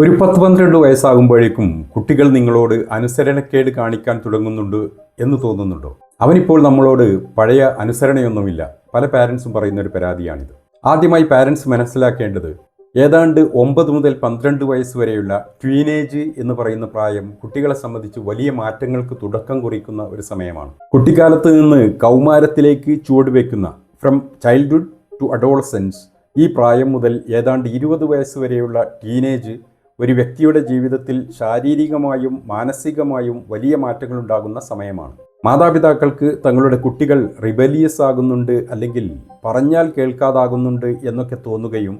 ഒരു പത്ത് പന്ത്രണ്ട് വയസ്സാകുമ്പോഴേക്കും കുട്ടികൾ നിങ്ങളോട് അനുസരണക്കേട് കാണിക്കാൻ തുടങ്ങുന്നുണ്ട് എന്ന് തോന്നുന്നുണ്ടോ? അവനിപ്പോൾ നമ്മളോട് പഴയ അനുസരണയൊന്നുമില്ല. പല പാരൻസും പറയുന്ന ഒരു പരാതിയാണിത്. ആദ്യമായി പാരൻസ് മനസ്സിലാക്കേണ്ടത് ഏതാണ്ട് ഒമ്പത് മുതൽ പന്ത്രണ്ട് വയസ്സ് വരെയുള്ള ട്വീനേജ് എന്ന് പറയുന്ന പ്രായം കുട്ടികളെ സംബന്ധിച്ച് വലിയ മാറ്റങ്ങൾക്ക് തുടക്കം കുറിക്കുന്ന ഒരു സമയമാണ്. കുട്ടിക്കാലത്ത് നിന്ന് കൗമാരത്തിലേക്ക് ചുവടുവെക്കുന്ന ഫ്രം ചൈൽഡ്ഹുഡ് ടു അഡോളസെൻസ് ഈ പ്രായം മുതൽ ഏതാണ്ട് ഇരുപത് വയസ്സ് വരെയുള്ള ടീനേജ് ഒരു വ്യക്തിയുടെ ജീവിതത്തിൽ ശാരീരികമായും മാനസികമായും വലിയ മാറ്റങ്ങൾ ഉണ്ടാകുന്ന സമയമാണ്. മാതാപിതാക്കൾക്ക് തങ്ങളുടെ കുട്ടികൾ റിബലിയസ് ആകുന്നുണ്ട് അല്ലെങ്കിൽ പറഞ്ഞാൽ കേൾക്കാതാകുന്നുണ്ട് എന്നൊക്കെ തോന്നുകയും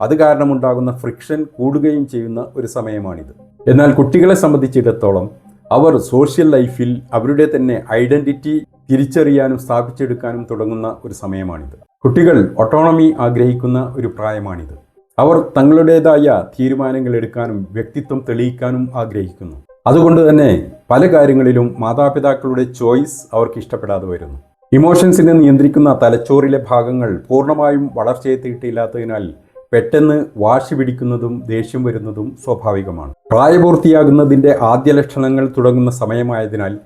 അത് കാരണമുണ്ടാകുന്ന ഫ്രിക്ഷൻ കൂടുകയും ചെയ്യുന്ന ഒരു സമയമാണിത്. എന്നാൽ കുട്ടികളെ സംബന്ധിച്ചിടത്തോളം അവർ സോഷ്യൽ ലൈഫിൽ അവരുടെ തന്നെ ഐഡന്റിറ്റി തിരിച്ചറിയാനും സ്ഥാപിച്ചെടുക്കാനും തുടങ്ങുന്ന ഒരു സമയമാണിത്. കുട്ടികൾ ഓട്ടോണമി ആഗ്രഹിക്കുന്ന ഒരു പ്രായമാണിത്. അവർ തങ്ങളുടേതായ തീരുമാനങ്ങൾ എടുക്കാനും വ്യക്തിത്വം തെളിയിക്കാനും ആഗ്രഹിക്കുന്നു. അതുകൊണ്ട് തന്നെ പല കാര്യങ്ങളിലും മാതാപിതാക്കളുടെ ചോയ്സ് അവർക്ക് ഇഷ്ടപ്പെടാതെ വരുന്നു. ഇമോഷൻസിനെ നിയന്ത്രിക്കുന്ന തലച്ചോറിലെ ഭാഗങ്ങൾ പൂർണമായും വളർച്ചയെത്തിയിട്ടില്ലാത്തതിനാൽ പെട്ടെന്ന് വാശി പിടിക്കുന്നതും ദേഷ്യം വരുന്നതും സ്വാഭാവികമാണ്. പ്രായപൂർത്തിയാകുന്നതിന്റെ ആദ്യ ലക്ഷണങ്ങൾ തുടങ്ങുന്ന സമയമായതിനാൽ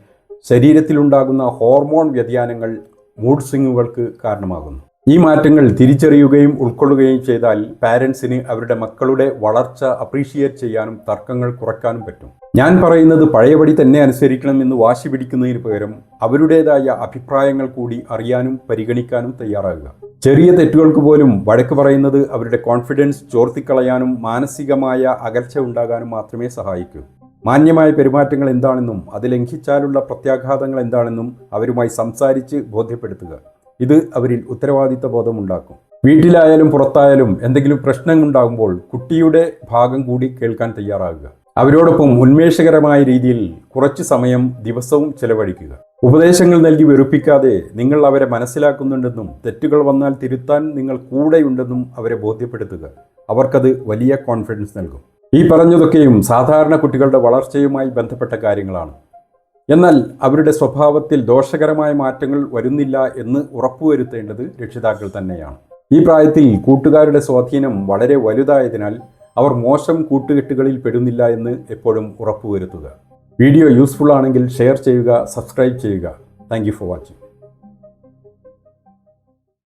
ശരീരത്തിലുണ്ടാകുന്ന ഹോർമോൺ വ്യതിയാനങ്ങൾ മൂഡ് സ്വിങ്ങുകൾക്ക് കാരണമാകുന്നു. ഈ മാറ്റങ്ങൾ തിരിച്ചറിയുകയും ഉൾക്കൊള്ളുകയും ചെയ്താൽ പാരൻസിന് അവരുടെ മക്കളുടെ വളർച്ച അപ്രീഷിയേറ്റ് ചെയ്യാനും തർക്കങ്ങൾ കുറയ്ക്കാനും പറ്റും. ഞാൻ പറയുന്നത് പഴയപടി തന്നെ അനുസരിക്കണം എന്ന് വാശി പിടിക്കുന്നതിന് പകരം അവരുടേതായ അഭിപ്രായങ്ങൾ കൂടി അറിയാനും പരിഗണിക്കാനും തയ്യാറാകുക. ചെറിയ തെറ്റുകൾക്ക് പോലും വഴക്ക് പറയുന്നത് അവരുടെ കോൺഫിഡൻസ് ചോർത്തിക്കളയാനും മാനസികമായ അകൽച്ച ഉണ്ടാകാനും മാത്രമേ സഹായിക്കൂ. മാന്യമായ പെരുമാറ്റങ്ങൾ എന്താണെന്നും അത് ലംഘിച്ചാലുള്ള പ്രത്യാഘാതങ്ങൾ എന്താണെന്നും അവരുമായി സംസാരിച്ച് ബോധ്യപ്പെടുത്തുക. ഇത് അവരിൽ ഉത്തരവാദിത്ത ബോധമുണ്ടാക്കും വീട്ടിലായാലും പുറത്തായാലും എന്തെങ്കിലും പ്രശ്നങ്ങളുണ്ടാകുമ്പോൾ കുട്ടിയുടെ ഭാഗം കൂടി കേൾക്കാൻ തയ്യാറാകുക. അവരോടൊപ്പം ഉന്മേഷകരമായ രീതിയിൽ കുറച്ച് സമയം ദിവസവും ചെലവഴിക്കുക. ഉപദേശങ്ങൾ നൽകി വെറുപ്പിക്കാതെ നിങ്ങൾ അവരെ മനസ്സിലാക്കുന്നുണ്ടെന്നും തെറ്റുകൾ വന്നാൽ തിരുത്താൻ നിങ്ങൾ കൂടെയുണ്ടെന്നും അവരെ ബോധ്യപ്പെടുത്തുക. അവർക്കത് വലിയ കോൺഫിഡൻസ് നൽകും. ഈ പറഞ്ഞതൊക്കെയും സാധാരണ കുട്ടികളുടെ വളർച്ചയുമായി ബന്ധപ്പെട്ട കാര്യങ്ങളാണ്. എന്നാൽ അവരുടെ സ്വഭാവത്തിൽ ദോഷകരമായ മാറ്റങ്ങൾ വരുന്നില്ല എന്ന് ഉറപ്പുവരുത്തേണ്ടത് രക്ഷിതാക്കൾ തന്നെയാണ്. ഈ പ്രായത്തിൽ കൂട്ടുകാരുടെ സ്വാധീനം വളരെ വലുതായതിനാൽ അവർ മോശം കൂട്ടുകെട്ടുകളിൽ പെടുന്നില്ല എന്ന് എപ്പോഴും ഉറപ്പുവരുത്തുക. വീഡിയോ യൂസ്ഫുൾ ആണെങ്കിൽ ഷെയർ ചെയ്യുക സബ്സ്ക്രൈബ് ചെയ്യുക. Thank for watching.